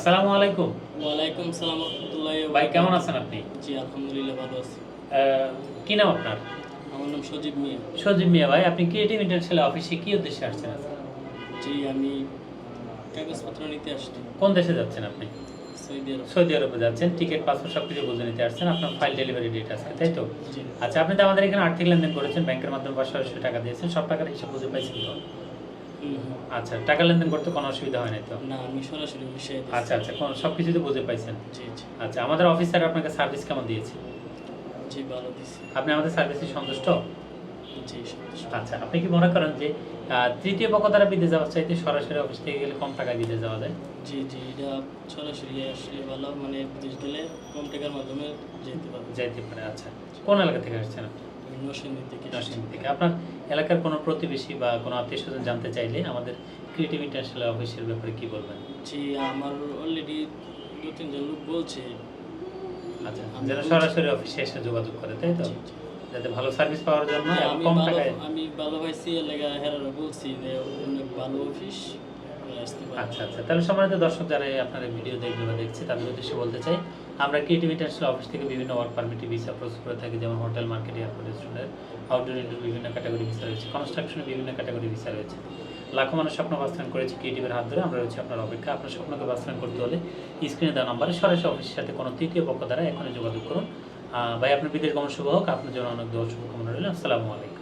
আসসালামু আলাইকুম। ওয়ালাইকুম সালাম রহমতুল্লাহ ভাই কেমন আছেন আপনি? জি আলহামদুলিল্লাহ ভালো আছি। কি নাম আপনার? আমার নাম সজীব মিয়া। সজীব মিয়া ভাই আপনি ক্রিয়েটিভ ইন্টারন্যাশনাল অফিসে কি উদ্দেশ্যে আসছেন জি আমি কাগজপত্র নিতে আসছি। কোন দেশে যাচ্ছেন আপনি? সৌদি আরব। সৌদি আরবে যাচ্ছেন টিকিট পাসপোর্ট সব কিছু বুঝে নিতে আসছেন আপনার ফাইল ডেলিভারি ডেট আছে তাই তো? আচ্ছা আপনি তো আমাদের এখানে আর্থিক লেনদেন করেছেন ব্যাংকের মাধ্যমে সরাসরি টাকা দিয়েছেন সব টাকার হিসাব বুঝে পাইছেন তো। আচ্ছা টাকা লেনদেন করতে কোনো অসুবিধা হয় নাই তো? না আমি সরাসরি বিষয়ে আচ্ছা আচ্ছা কোন সব কিছু তো বুঝে পাইছেন। জি জি। আচ্ছা আমাদের অফিসার আপনাকে সার্ভিস কেমন দিয়েছে? জি ভালো দিছি আপনি আমাদের সার্ভিসে সন্তুষ্ট? জি আচ্ছা আপনি কি মনে করেন যে তৃতীয় পক্ষ দ্বারা বিদেশ যাওয়ার চাইতে সরাসরি অফিস থেকে গেলে কম টাকায় বিদেশ যাওয়া যায়? জি জি এটা সরাসরি আসলে ভালো। মানে বিদেশ গেলে কম টাকার মাধ্যমে যেতে পারব যাইতে পারে আচ্ছা। কোন এলাকা থেকে আসছেন আপনি? নরসিংদী থেকে। আপনার এলাকার কোনো প্রতিবেশী বা কোনো আত্মীয় স্বজন জানতে চাইলে আমাদের ক্রিয়েটিভ ইন্টারন্যাশনাল অফিসের ব্যাপারে কি বলবেন? জি আমার অলরেডি দু তিনজন লোক বলছে। আচ্ছা বলছি- সরাসরি অফিসে এসে যোগাযোগ করে তাই তো। যাতে ভালো সার্ভিস পাওয়ার জন্য আমি কম টাকায় আমি ভালো পাইছি এর হেরারা বলছি যে অনেক ভালো অফিস আচ্ছা আচ্ছা। তাহলে সম্মানিত দর্শক যারা আপনার ভিডিও দেখবে বা দেখছে, তাদের উদ্দেশ্যে বলতে চাই, আমরা ক্রিয়েটিভ ইন্টারন্যাশনাল অফিস থেকে বিভিন্ন ওয়ার্ক পারমিট ভিসা প্রসেস করে থাকি? যেমন hotel market airport restaurant outdoor indoor বিভিন্ন ক্যাটাগরি ভিসা রয়েছে কনস্ট্রাকশনের বিভিন্ন ক্যাটাগরি ভিসা রয়েছে। লাখো মানুষ স্বপ্ন বাস্তবায়ন করেছে ক্রিয়েটিভের হাত ধরে, আমরা রয়েছে আপনার অপেক্ষা আপনার স্বপ্নকে বাস্তবায়ন করতে হলে স্ক্রিনে দেওয়া নাম্বারে সরাসরি অফিসের সাথে কোনো তৃতীয় পক্ষ দ্বারা এখনই যোগাযোগ করুন। ভাই, আপনার বিদেশ গমন শুভ হোক। আপনার জন্য অনেক দোয়া শুভকামনা রইল। আসসালামু আলাইকুম।